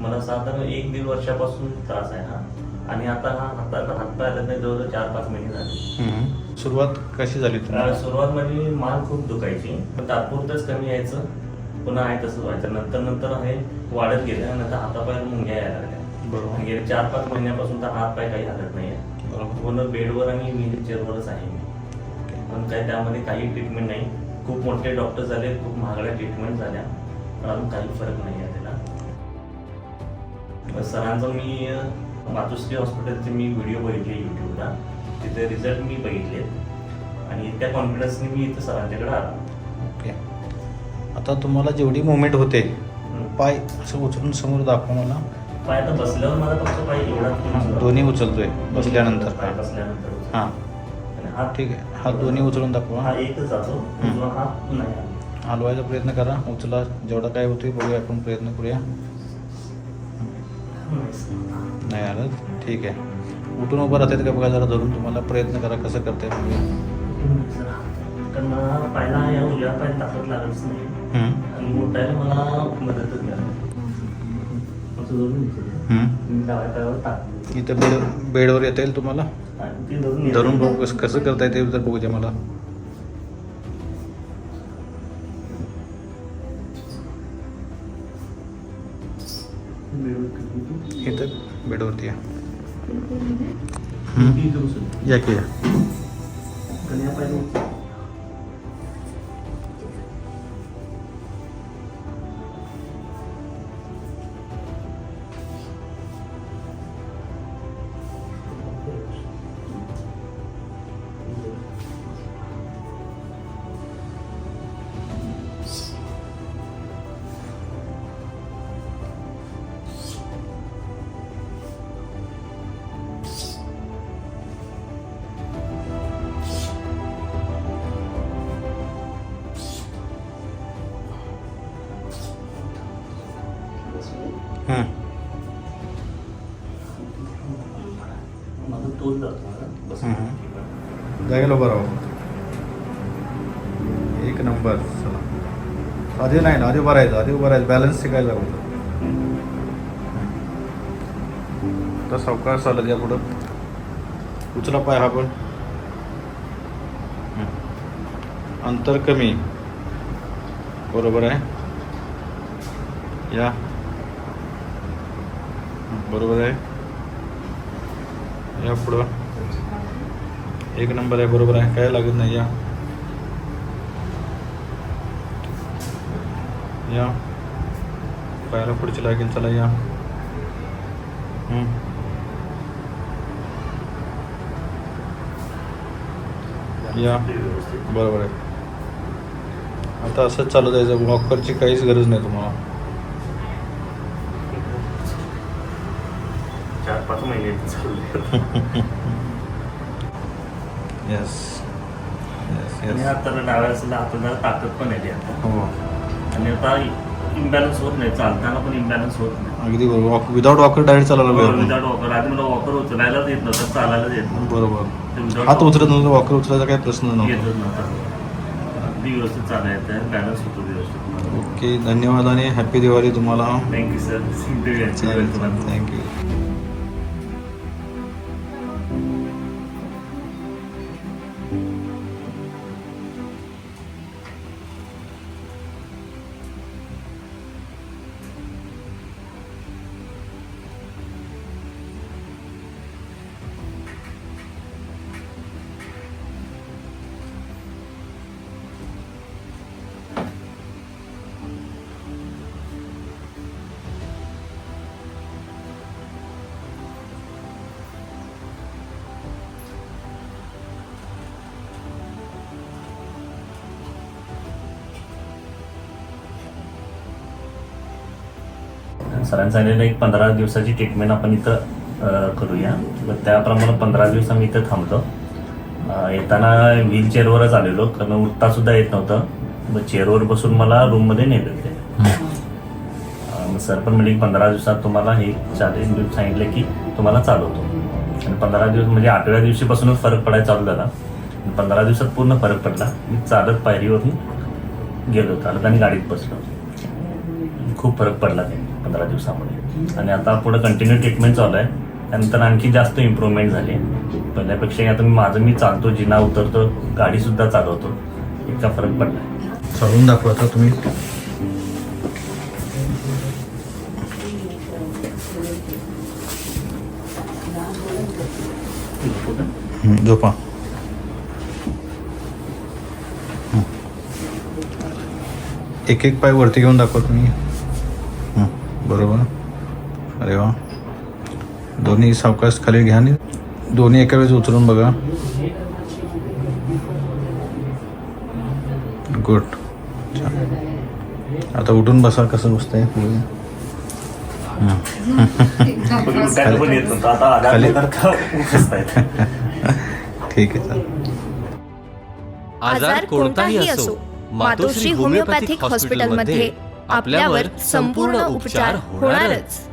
मला साधारण एक दीड वर्षापासून त्रास आहे हा. आणि आता हा हाताला हातपाय आले नाही जवळजवळ चार पाच महिने झाले. सुरुवात कशी झाली सुरुवात म्हणजे मान खूप दुखायची. पण तात्पुरतच कमी यायचं. पुन्हा आहे तसंच व्हायचं. नंतर नंतर हे वाढत गेलं नंतर हातापाय मुंग्या यायला लागल्या. बरोबर. गेले चार पाच महिन्यापासून तर हात पाय काही हालत नाही आहे बरोबर. पूर्ण बेडवर आणि व्हील चेअरवरच आहे मी. पण काय त्यामध्ये काही ट्रीटमेंट नाही. खूप मोठे डॉक्टर झाले खूप महागड्या ट्रीटमेंट झाल्या. पण अजून काही फरक नाही आहे त्याला. सरांचं मी मातोश्री हॉस्पिटलचे मी व्हिडिओ बघितले यूट्यूबला तिथे रिझल्ट मी बघितले. आणि इतक्या कॉन्फिडन्सने मी इथं सरांच्याकडे आलो. ओके. आता तुम्हाला जेवढी मुवमेंट होते. पाय असं उचलून समोर दाखवा मला. पाय आता बसल्यावर मला फक्त पाय एवढा हां, दोन्ही उचलतोय बसल्यानंतर. पाय बसल्यानंतर हां. हात ठीक आहे. हात दोन्ही उचलून दाखवा. हा एकच जातो. हात नाही. हलवायचा प्रयत्न करा. उचला. जेवढा काय होतोय बघूया आपण प्रयत्न करूया. नाही आलं ठीक आहे. उठून उभं राहतात का बघा जरा धरून? तुम्हाला प्रयत्न करा कसं मला पायला या उजव्या पाय ताकद लागतच नाही. हम्म. आणि उठायला मला मदतच इथं बेड बेडवर येता येईल तुम्हाला? धरून बघू कसं कसं करता येते तर बघू द्या मला. इथं बेडवरती या. या की या. हम्म. माझा तोल जातो. बस. उभं राहा एक नंबर चला आधी नाही ना आधी उभं राहायचं आधी उभं राहायचं बॅलन्स शिकायला होतं तर सावकाश चालत या पुढं उचला पाय हा पण. अंतर कमी बरोबर आहे या बरोबर आहे. या पुढं. एक नंबर आहे बरोबर आहे. काय लागत नाही या. या. पायाला पुढची लागेल चला या. या. बरोबर आहे. आता असंच चालू जायचं वॉकरची काहीच गरज नाही तुम्हाला. पाच महिने चालले. येस येस आणि आता डाव्या असला हाताला ताकद पण येते आता. हो. आणि आता इम्बॅलन्स होत नाही चालताना पण इम्बॅलन्स होत नाही. अगदी बरोबर. वॉक विदाउट वॉकर डायरेक्ट चालायला पाहिजे विदाउट वॉकर आधी मला वॉकर उचलायलाच येत नव्हतं चालायलाच येत नव्हतं. बरोबर. ते without हात walker उचलत नव्हतं वॉकर उचलायचा काही प्रश्न नव्हता. येतच नव्हता. अगदी व्यवस्थित चालायचं बॅलन्स होतो व्यवस्थित. ओके धन्यवाद आणि हॅपी दिवाळी तुम्हाला. थँक्यू सर थँक्यू सरांनी सांगितलेलं एक पंधरा दिवसाची ट्रीटमेंट आपण इथं करूया. मग त्याप्रमाणे पंधरा दिवस आम्ही इथं थांबतो. येताना व्हील चेअरवरच आलेलो. कारण उठता सुद्धा येत नव्हतं. मग चेअरवर बसून मला रूममध्ये नेलं ते मग सर पण म्हणजे पंधरा दिवसात तुम्हाला हे चाळीस दिवस सांगितलं की तुम्हाला चालवतो. आणि पंधरा दिवस म्हणजे आठव्या दिवशीपासूनच फरक पडायला चालू झाला. पंधरा दिवसात पूर्ण फरक पडला. मी चालत पायरीवरून गेलो चालत आणि गाडीत बसलो. खूप फरक पडला ते पंधरा दिवसामध्ये. आणि आता पुढे कंटिन्यू ट्रीटमेंट चालू आहे. त्यानंतर आणखी जास्त इम्प्रूव्हमेंट झाली. पहिल्यापेक्षा आता मी माझं मी चालतो जिना उतरतो गाडीसुद्धा चालवतो. इतका फरक पडला चालून दाखवा तुम्ही. झोपा. एक एक पाय वरती घेऊन दाखवा तुम्ही. बरोबर? अरे वा. दोन्ही सावकाश खाली घ्या आणि दोन्ही एका वेळेस उचलून बघा. गुड आता उठून बसा कसं बसतंय हं. ठीक आहे चालेल. आजार कोणताही असो मातोश्री होमिओपॅथिक हॉस्पिटलमध्ये आपल्यावर संपूर्ण उपचार होणारच.